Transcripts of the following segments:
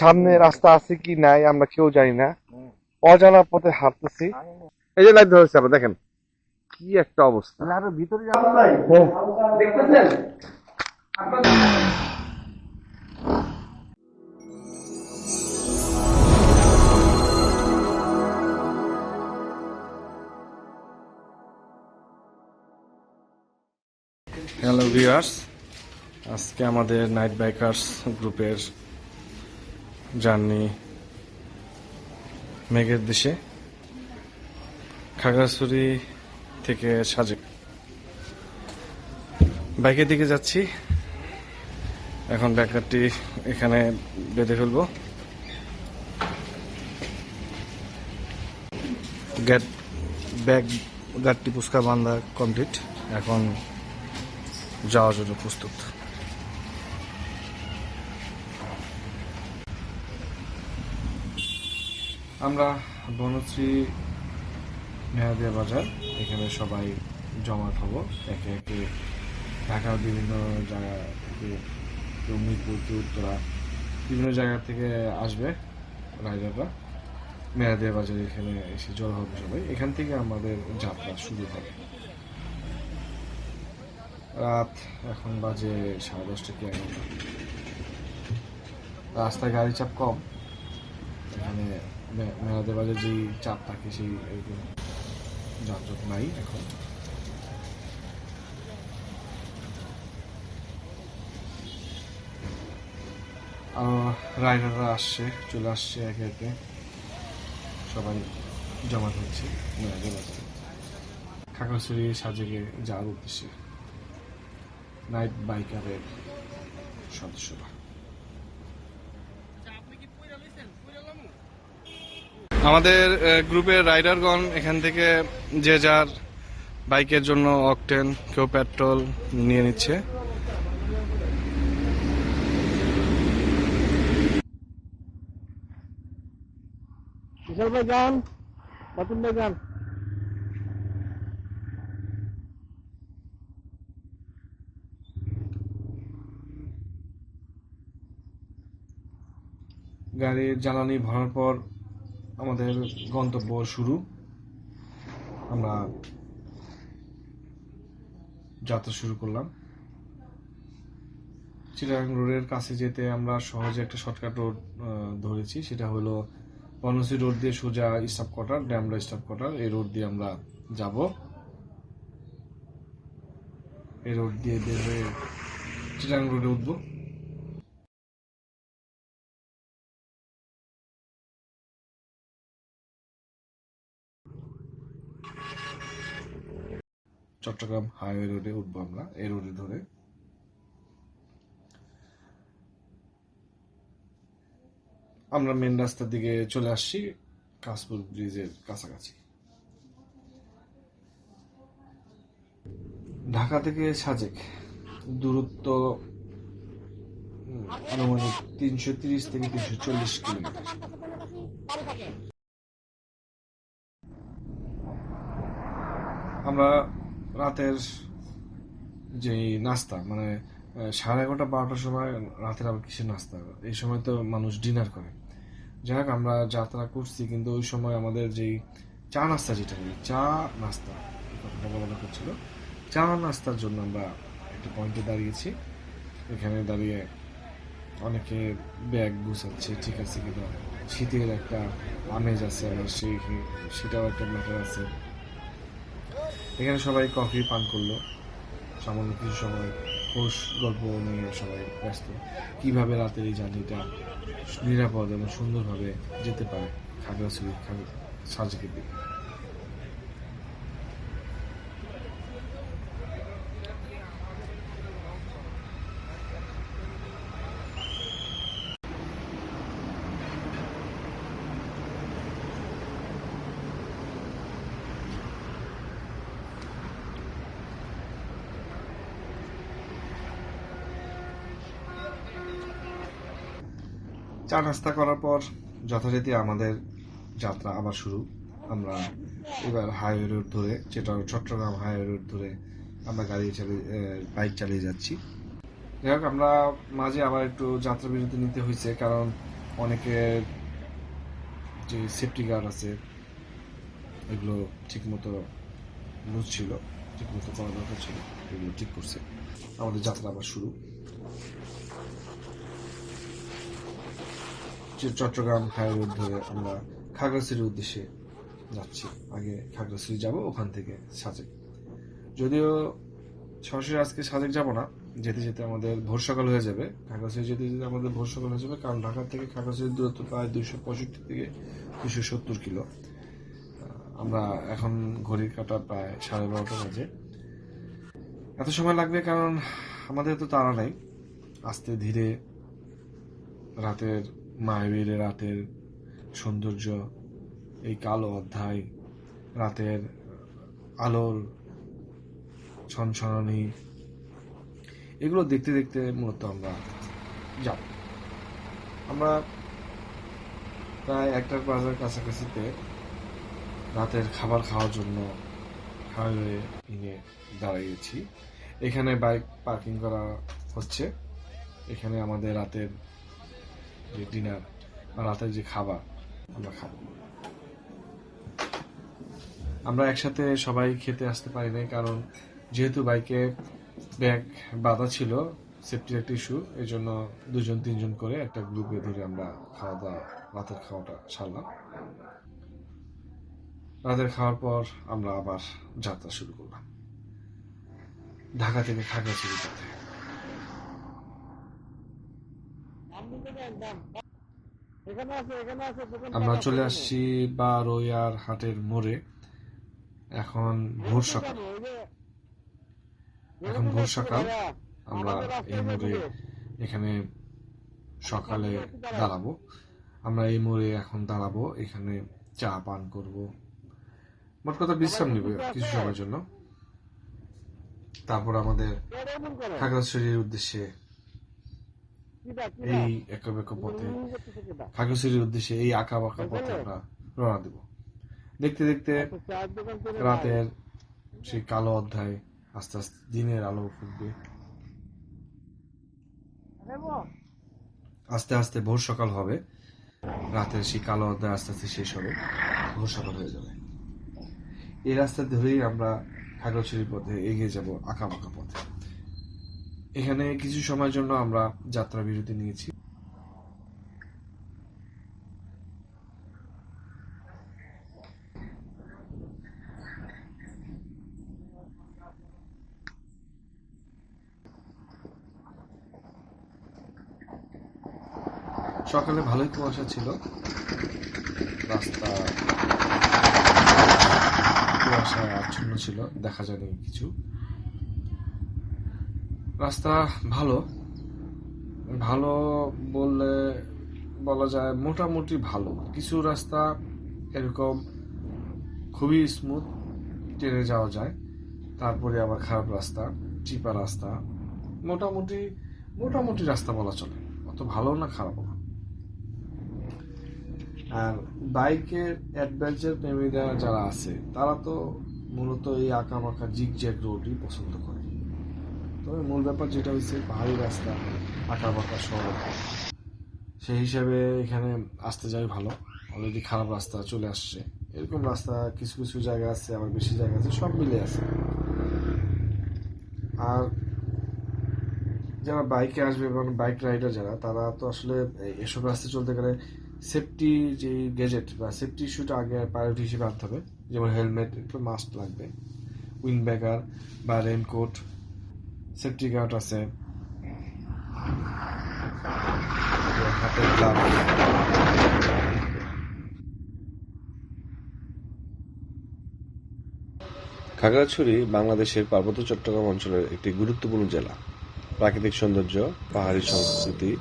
সামনে রাস্তা আছে কি নাই আমরা কেউ জানি না। অজানা পথে হাঁটতেছি। এই যে লাইট ধরেছে আমরা দেখেন। কি একটা অবস্থা। আরও ভিতরে দেখতেছেন? হ্যালো ভিউয়ার্স আজকে আমাদের নাইট বাইকার্স গ্রুপের জার্নি মেঘের দেশে, খাগড়াছড়ি থেকে সাজেক। বাইকের দিকে যাচ্ছি। এখন ব্যাকারটি এখানে বেঁধে ফেলব। গ্যাট ব্যাগ গাড়টি পুস্কা বান্ধা কমপ্লিট। এখন যাওয়ার জন্য প্রস্তুত। আমরা বনশ্রী মেয়াদিয়া বাজার। এখানে সবাই জমাট হব। একে একে ঢাকার বিভিন্ন জায়গা থেকে মিরপুর উত্তরা, বিভিন্ন জায়গা থেকে আসবে রাইডাররা। মেয়াদিয়া বাজার এখানে এসে জড়ো হবে সবাই। এখান থেকে আমাদের যাত্রা শুরু হবে। রাত এখন বাজে সাড়ে দশটা কি এগারোটা। রাস্তায় গাড়ি চাপ কম। এখানে মে- মেলাদে বাজার যেই চাপ থাকে সেই যানজট নাই এখন। রাইডাররা আসছে, চলে আসছে একে একে। সবাই জমা হচ্ছে মেলাদে বাজারে খাগড়াছড়ি সাজেকে যাওয়ার উদ্দেশ্যে। নাইট বাইকারের সদস্যরা। আমাদের গ্রুপের রাইডারগণ এখান থেকে যে যার বাইকের জন্য অকটেন কেউ পেট্রোল নিয়ে নিচ্ছে। বিশাল ভাই যান বাতুল ভাই যান। গাড়ির জ্বালানি ভরার পর আমাদের গন্তব্য শুরু। আমরা যাত্রা শুরু করলাম। চিটাগাং রোডের কাছে যেতে আমরা সহজে একটা শর্টকাট রোড ধরেছি। সেটা হলো বনসি রোড দিয়ে সোজা staff quarter, Demra staff quarter. এই রোড দিয়ে আমরা যাব। এই রোড দিয়ে বের হয়ে চিটাগাং রোডে উঠবো। চট্টগ্রাম হাইওয়ে রোডে উঠবো আমরা, এই রোডে ধরে। আমরা মেন রাস্তার দিকে চলে আসছি, কাশপুর ব্রিজের কাছাকাছি। ঢাকা থেকে সাজেক, দূরত্ব আনুমানিক তিনশো তিরিশ থেকে তিনশো চল্লিশ কিলোমিটার। আমরা রাতের যে নাস্তা মানে সাড়ে এগারোটা, বারোটার সময় রাতের আবার কিসের নাস্তা? এই সময় তো মানুষ ডিনার করে। যাই হোক, আমরা যাত্রা করছি, কিন্তু ওই সময় আমাদের যেই চা নাস্তা যেটা চা নাস্তা কথাটা বলা দরকার ছিল। চা নাস্তার জন্য আমরা একটা পয়েন্টে দাঁড়িয়েছি। এখানে দাঁড়িয়ে অনেকে ব্যাগ গুছাচ্ছে, ঠিক আছে কিনা শীতের একটা আমেজ আছে, আবার সেই, সেটাও একটা ম্যাটার আছে। এখানে সবাই কফি পান করল। সামান্য কিছু সময় খোশ গল্প নিয়ে সবাই ব্যস্ত। কীভাবে রাতের এই জার্নিটা নিরাপদ এবং সুন্দরভাবে যেতে পারে, খাগড়াছড়ি, খাগড়া সাজকের দিকে। চা নাস্তা করার পর যথারীতি আমাদের যাত্রা আবার শুরু। আমরা এবার হাইওয়ে রোড ধরে, যেটা চট্টগ্রাম হাইওয়ে রোড ধরে আমরা গাড়ি চালিয়ে বাইক চালিয়ে যাচ্ছি। যাই হোক, আমরা মাঝে আবার একটু যাত্রা বিরতি নিতে হয়েছে, কারণ অনেকে যে সেফটি গার্ড আছে, এগুলো ঠিকমতো লুজ ছিল ঠিকমতো করা দরকার ছিল, এগুলো ঠিক করছে। আমাদের যাত্রা আবার শুরু। চট্টগ্রাম হাইরোড ধরে আমরা খাগড়াছড়ির উদ্দেশ্যে যাচ্ছি। আগে খাগড়াছড়ি যাব, ওখান থেকে সাজেক। যদিও সরাসরি আজকে সাজেক যাব না, যেতে যেতে আমাদের ভোর সকাল হয়ে যাবে। খাগড়াছড়ি যেতে যেতে আমাদের ভোর সকাল হয়ে যাবে, কারণ ঢাকা থেকে খাগড়াছড়ির দূরত্ব প্রায় দুইশো পঁয়ষট্টি থেকে দুশো সত্তর কিলো। আমরা এখন ঘড়ির কাটা প্রায় সাড়ে বারোটা বাজে। এত সময় লাগবে কারণ আমাদের তো তাড়া নাই। আস্তে ধীরে রাতের মায়াবীর রাতের সৌন্দর্য, এই কালো অধ্যায়, রাতের আলোর ছনছনানি, এগুলো দেখতে দেখতে মূলত আমরা যাব। আমরা প্রায় একটা বাজার কাছাকাছিতে রাতের খাবার খাওয়ার জন্য হাইওয়ে ইনে দাঁড়িয়েছি। এখানে বাইক পার্কিং করা হচ্ছে। এখানে আমাদের রাতের যে ডিনার বা রাতের যে খাবার, আমরা খাব। আমরা একসাথে সবাই খেতে আসতে পারি নাই কারণ যেহেতু বাইকে ব্যাগ বাঁধা ছিল সেফটির একটা ইস্যু এই জন্য দুজন, তিনজন করে একটা গ্রুপে ধরে আমরা খাওয়া দাওয়া রাতের খাওয়াটা সারলাম। রাতের খাওয়ার পর আমরা আবার যাত্রা শুরু করলাম। ঢাকা থেকে খাগড়াছড়ি পথে এখানে আছে এখানে আছে দোকান আমরা চলে আসছি বা রোয়ার হাটের মোড়ে। এখন ভোর সকাল। এখন ভোর সকাল। আমরা এই মোড়ে এখানে সকালে দাঁড়াবো। আমরা এই মোড়ে এখন দাঁড়াবো। এখানে চা পান করব। মোট কথা বিশ্রাম নিব কিছু সময়ের জন্য। তারপর আমাদের খাগড়াছড়ির উদ্দেশ্যে এই একক একক পথে খাগড়াছড়ির উদ্দেশ্যে এই আঁকা বাঁকা পথে আমরা রওনা দেব। দেখতে দেখতে রাতের সেই কালো অধ্যায় আস্তে আস্তে দিনের আলো ফুটবে। আস্তে আস্তে ভোর সকাল হবে। রাতের সেই কালো অধ্যায় আস্তে আস্তে শেষ হবে। ভোর সকাল হয়ে যাবে। এই রাস্তা ধরেই আমরা খাগড়াছড়ির পথে এগিয়ে যাব আঁকা বাঁকা পথে। এখানে কিছু সময়ের জন্য আমরা যাত্রা বিরতি নিয়েছি। সকালে ভালোই কুয়াশা ছিল। রাস্তা কুয়াশা আচ্ছন্ন ছিল, দেখা যায়নি কিছু। রাস্তা ভালো। ভালো বললে বলা যায় মোটামুটি ভালো। কিছু রাস্তা এরকম খুবই স্মুথ ট্রেনে যাওয়া যায়। তারপরে আবার খারাপ রাস্তা চিপা রাস্তা। মোটামুটি মোটামুটি রাস্তা বলা চলে। অত ভালো না খারাপ না। আর বাইকের অ্যাডভেঞ্চার প্রেমীরা যারা আছে, তারা তো মূলত এই আঁকা বাঁকা জিগ জ্যাগ রোডই পছন্দ করে। তবে মূল ব্যাপার যেটা হচ্ছে পাহাড়ি রাস্তা আঁকা বাঁকা সড়ক সেই হিসাবে এখানে আসতে যাই ভালো। অলরেডি খারাপ রাস্তা চলে আসছে। এরকম রাস্তা কিছু কিছু জায়গা আছে, আবার বেশি জায়গা আছে, সব মিলে আছে। আর যারা বাইকে আসবে এবং বাইক রাইডার যারা, তারা তো আসলে এসব রাস্তায় চলতে গেলে সেফটি যে গ্যাজেট বা সেফটি ইস্যুটা আগে প্রায়োরিটি হিসেবে আনতে হবে। যেমন হেলমেট একটু মাস্ট লাগবে। উইং ব্যাগার বা রেনকোট সেফটি গার্ড আছে। খাগড়াছড়ি বাংলাদেশের পার্বত্য চট্টগ্রাম অঞ্চলের একটি গুরুত্বপূর্ণ জেলা। প্রাকৃতিক সৌন্দর্য, পাহাড়ি সংস্কৃতি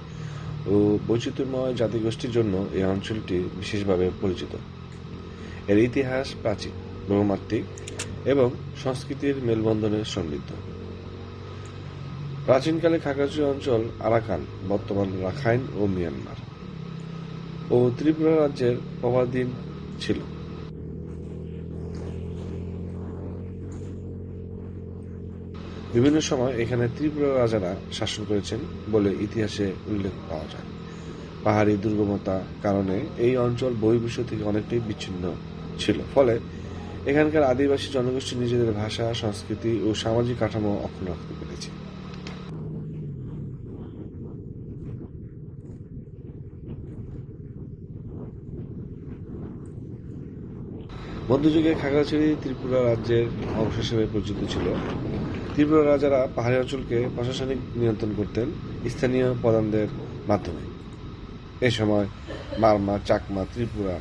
ও বৈচিত্র্যময় জাতিগোষ্ঠীর জন্য এই অঞ্চলটি বিশেষভাবে পরিচিত। এর ইতিহাস প্রাচীন বহুমাত্রিক এবং সংস্কৃতির মেলবন্ধনে সমৃদ্ধ। প্রাচীনকালে খাগড়াছড়ি অঞ্চল আরাকান, বর্তমান রাখাইন ও মিয়ানমার। ও ত্রিপুরা রাজ্যের প্রভাধীন ছিল। বিভিন্ন সময় এখানে ত্রিপুরা রাজারা শাসন করেছেন বলে ইতিহাসে উল্লেখ পাওয়া যায়। পাহাড়ি দুর্গমতা কারণে এই অঞ্চল বহির্বিশ্ব থেকে অনেকটাই বিচ্ছিন্ন ছিল। ফলে এখানকার আদিবাসী জনগোষ্ঠী নিজেদের ভাষা, সংস্কৃতি ও সামাজিক কাঠামো অক্ষুণ্ণ রাখতে পেরেছে। মধ্যযুগে খাগড়াছড়ি ত্রিপুরা রাজ্যের অংশ হিসেবে পরিচিত ছিল। ত্রিপুরা রাজারা পাহাড়ি অঞ্চলকে প্রশাসনিক নিয়ন্ত্রণ করতেন স্থানীয় প্রধানদের মাধ্যমে। এ সময় মারমা, চাকমা, ত্রিপুরা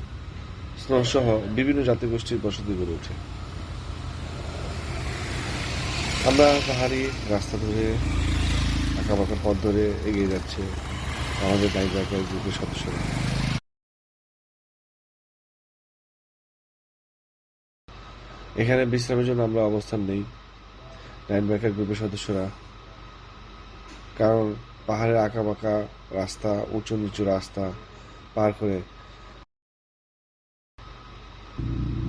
সহ বিভিন্ন জাতিগোষ্ঠীর বসতি গড়ে ওঠে। আমরা পাহাড়ি রাস্তা ধরে, আঁকাবাঁকা পথ ধরে এগিয়ে যাচ্ছে আমাদের বাইকার গ্রুপের সদস্যরা। এখানে বিশ্রামের জন্য আমরা অবস্থান নেই। বাইকার গ্রুপের সদস্যরা। কারণ পাহাড়ের আঁকা বাঁকা রাস্তা, উঁচু নিচু রাস্তা পার করে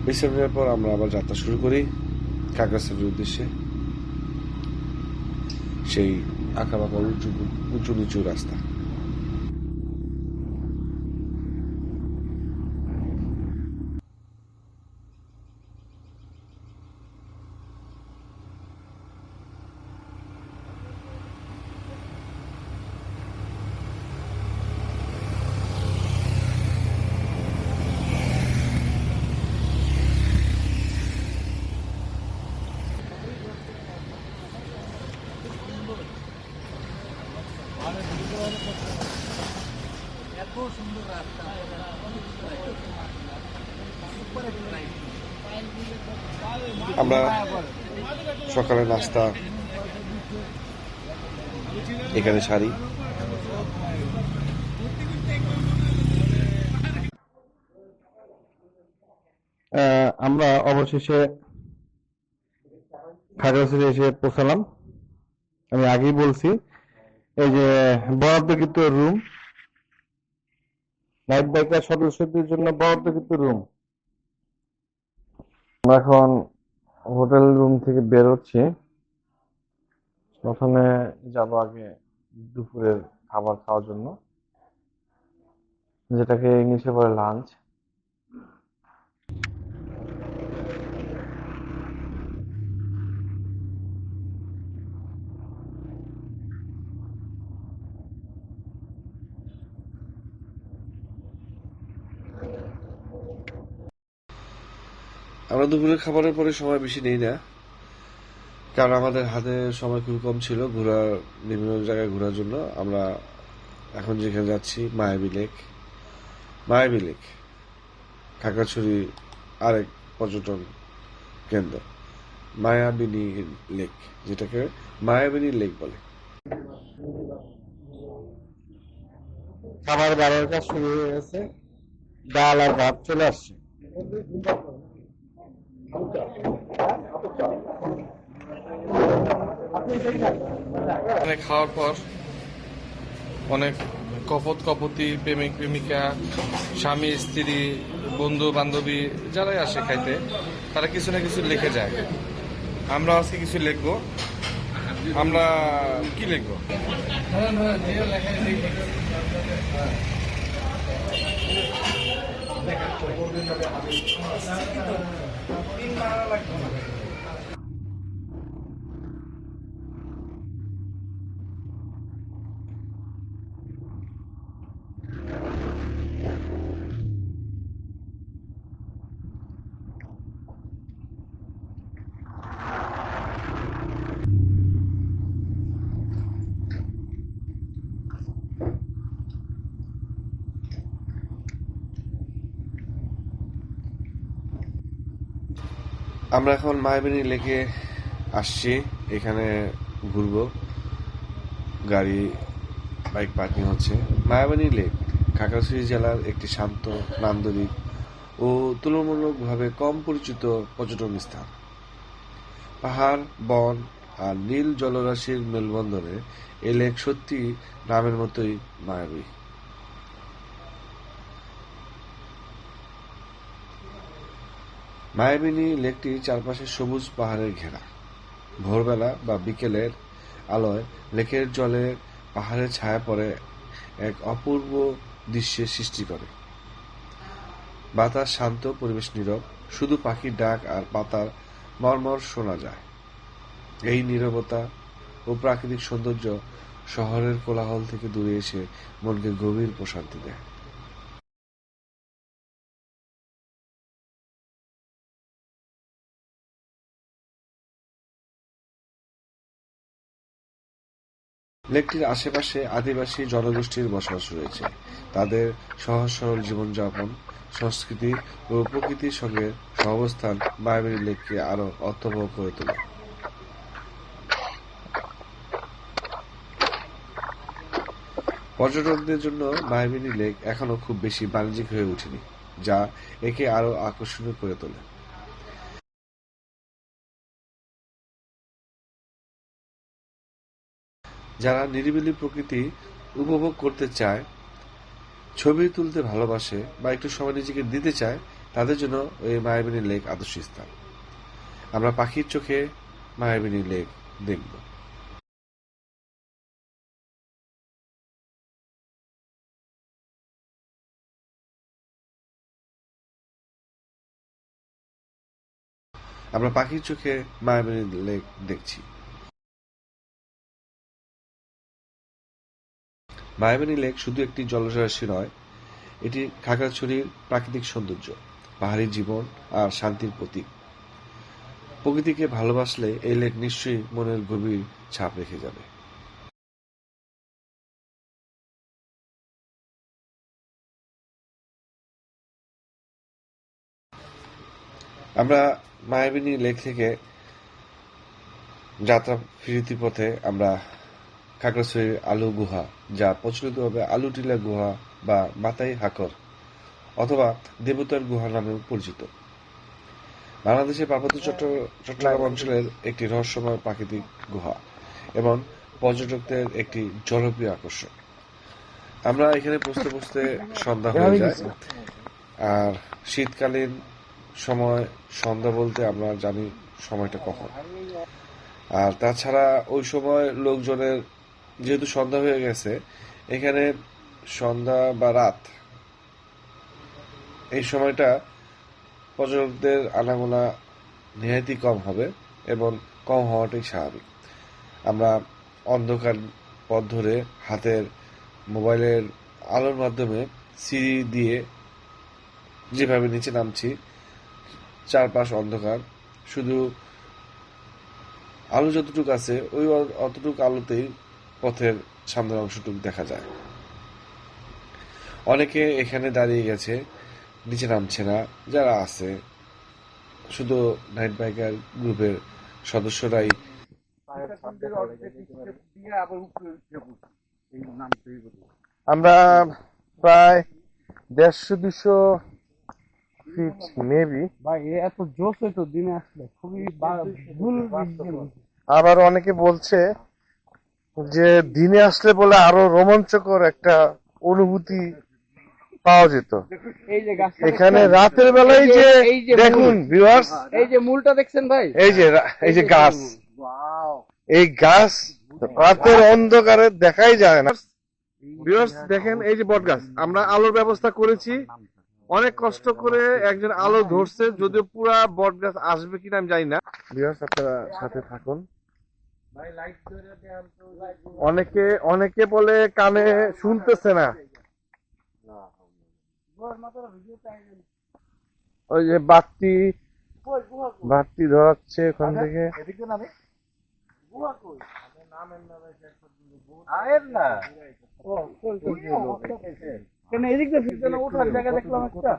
বিশ্রাম নেওয়ার পর আমরা আবার যাত্রা শুরু করি কাকড়াছড়ির উদ্দেশ্যে। সেই আঁকা বাঁকা উঁচু উঁচু নিচু রাস্তা। আমরা সকালে নাস্তা, এখানে সারি আমরা অবশেষে খাগড়াছড়ি এসে পৌঁছালাম। আমি আগেই বলছি, এই যে বরাদ্দকৃত রুম, নাইট বাইকার সদস্যদের জন্য বরাদ্দকৃত রুম। এখন হোটেল রুম থেকে বের হচ্ছি প্রথমে যাব আগে দুপুরের খাবার খাওয়ার জন্য, যেটাকে ইংলিশে বলে লাঞ্চ। আমরা দুপুরের খাবারের পরে সময় বেশি নেই না। কারণ আমাদের হাতে সময় খুব কম ছিল ঘোরার বিভিন্ন জায়গায় ঘোরার জন্য। আমরা এখন যেখানে যাচ্ছি, মায়াবী লেক। মায়াবী লেক, খাগড়াছড়ি আরেক পর্যটন কেন্দ্র। মায়াবিনী লেক, যেটাকে মায়াবিনী লেক বলে। খাবার বাড়ার কাজ শুরু হয়ে গেছে। ডাল আর ভাত চলে আসছে। এখানে খাওয়ার পর অনেক কপত কপতি, প্রেমিক প্রেমিকা, স্বামী, স্ত্রী, বন্ধু, বান্ধবী, যারাই আসে খাইতে, তারা কিছু না কিছু লিখে যায়। আমরা আজকে কিছু লিখব। আমরা কি লিখব? nada la cámara. আমরা এখন মায়াবিনী লেকে আসছি। এখানে ঘুরবো। গাড়ি, বাইক পার্কিং হচ্ছে। মায়াবিনী লেক, খাগড়াছড়ি জেলার একটি শান্ত, নান্দনিক ও তুলনামূলকভাবে কম পরিচিত পর্যটন স্থান। পাহাড়, বন আর নীল জলরাশির মেলবন্ধনে এই লেক সত্যি নামের মতোই মায়াবী। মায়াবিনী লেকটি চারপাশে সবুজ পাহাড়ের ঘেরা। ভোরবেলা বা বিকেলের আলোয় লেকের জলে পাহাড়ের ছায়া পড়ে এক অপূর্ব দৃশ্যের সৃষ্টি করে। বাতাস শান্ত, পরিবেশ নীরব, শুধু পাখির ডাক আর পাতার মর্মর শোনা যায়। এই নীরবতা ও প্রাকৃতিক সৌন্দর্য শহরের কোলাহল থেকে দূরে এসে মনকে গভীর প্রশান্তি দেয়। লেকটির আশেপাশে আদিবাসী জনগোষ্ঠীর বসবাস রয়েছে। তাদের সহজ সরল জীবনযাপন, সংস্কৃতি ও প্রকৃতির সঙ্গে সহাবস্থান মায়াবী লেককে আরও অর্থবহ করে তোলে। পর্যটকদের জন্য মায়াবিনী লেক এখনও খুব বেশি বাণিজ্যিক হয়ে ওঠেনি, যা একে আরও আকর্ষণীয় করে তোলে। যারা নিরিবিলি প্রকৃতি উপভোগ করতে চায়, ছবি তুলতে ভালোবাসে বা একটু সময় নিজেকে দিতে চায়, তাদের জন্য এই মায়াবিনী লেক আদর্শ স্থান। আমরা পাখির চোখে মায়াবিনী লেক দেখব। আমরা পাখির চোখে মায়াবিনী লেক দেখছি। মায়াবনী লেক শুধু একটি জলরাশি নয়, এটি খাগড়াছড়ির প্রাকৃতিক সৌন্দর্য, পাহাড়ি জীবন আর শান্তির প্রতীক। প্রকৃতিকে ভালোবাসলে এই লেক নিশ্চয়ই মনের গভীর ছাপ রেখে যাবে। আমরা মায়াবিনী লেক থেকে যাত্রা ফিরতি পথে আমরা খাগড়াছড়ির আলু গুহা যা প্রচলিতভাবে আলুটিলা গুহা বা মাতাই হাকর অথবা দেবতার গুহা নামেও পরিচিত। বাংলাদেশের পার্বত্য চট্টগ্রাম অঞ্চলের একটি রহস্যময় প্রাকৃতিক গুহা এবং পর্যটকদের একটি জনপ্রিয় আকর্ষণ। আমরা এখানে পৌঁছতে পৌঁছতে সন্ধ্যা হয়ে যায়। আর শীতকালীন সময় সন্ধ্যা বলতে আমরা জানি সময়টা কখন। আর তাছাড়া ওই সময় লোকজনের যেহেতু সন্ধ্যা হয়ে গেছে, এখানে সন্ধ্যা বা রাত, এই সময়টা পর্যটকদের আনাগোনা নিহাতি কম হবে এবং কম হওয়াটাই স্বাভাবিক। আমরা অন্ধকার পথ ধরে হাতের মোবাইলের আলোর মাধ্যমে সিঁড়ি দিয়ে যেভাবে নিচে নামছি, চারপাশ অন্ধকার, শুধু আলো যতটুকু আছে, ওই অতটুকু আলোতেই পথের সামনের অংশটুকু দেখা যায়। অনেকে এখানে দাঁড়িয়ে গেছে নিচে নামছে না যারা আছে। শুধু নাইট বাইকার গ্রুপের সদস্যরাই আমরা প্রায় দেড়শো দুশো ফিট মেবি ভাই এত জোশ হইতো দিনে আসলে খুবই ভুল আবার অনেকে বলছে যে দিনে আসলে বলে আরও রোমাঞ্চকর একটা অনুভূতি পাওয়া যেত। এই যে গাছটা এখানে রাতের বেলায় যে এই দেখুন। ভিউয়ার্স এই যে মূলটা দেখছেন ভাই? এই যে এই যে গাছ। এই গাছ রাতের অন্ধকারে দেখাই যায় না। ভিউয়ার্স দেখেন এই যে বট গাছ আমরা আলোর ব্যবস্থা করেছি। অনেক কষ্ট করে একজন আলো ধরছে যদিও পুরা বট গাছ আসবে কিনা আমি জানি না। ভিউয়ার্স আপনারা সাথে থাকুন। অনেকে অনেকে বলে কানে শুনতেছে না ওই যে বাতি বাতি ধরাচ্ছে ওখান থেকে কেন এদিক না ওঠার জায়গা দেখলাম একটা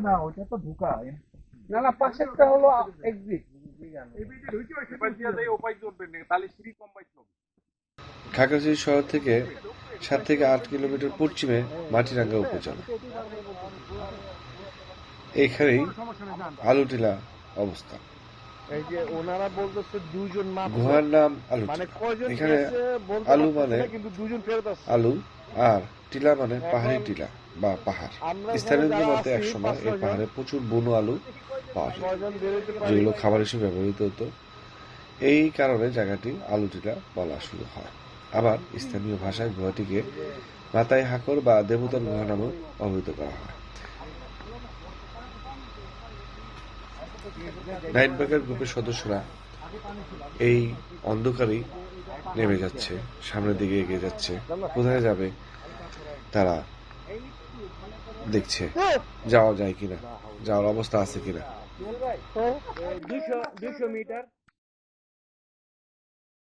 না ওইটা তো ঢুকা না না পাশেরটা হলো এক্সিট খাগড়াছড়ি শহর থেকে সাত থেকে আট কিলোমিটার পশ্চিমে মাটিরাঙ্গা উপজেলা। এইখানেই আলুটিলা মাত্র গুহার নাম মানে আলুটিলা এখানে আলু মানে আলু আর টিলা মানে পাহাড়ি টিলা বা পাহাড়। স্থানীয়দের মতে একসময় এই পাহাড়ে প্রচুর বুনো আলু পাওয়া যেত যেগুলো খাবার হিসেবে ব্যবহৃত হতো। এই কারণে জায়গাটি আলুটিলা বলা শুরু হয়। আবার স্থানীয় ভাষায় গুহাটিকে মাতাই হাকর বা দেবতার গুহা নামেও অভিহিত করা হয়। নাইট ব্রেকার গ্রুপের সদস্যরা এই অন্ধকারেই নেমে যাচ্ছে, সামনের দিকে এগিয়ে যাচ্ছে। কোথায় যাবে তারা দেখছে, যাওয়া যায় কিনা, যাওয়ার অবস্থা আছে কিনা। দুশো দুশো মিটার।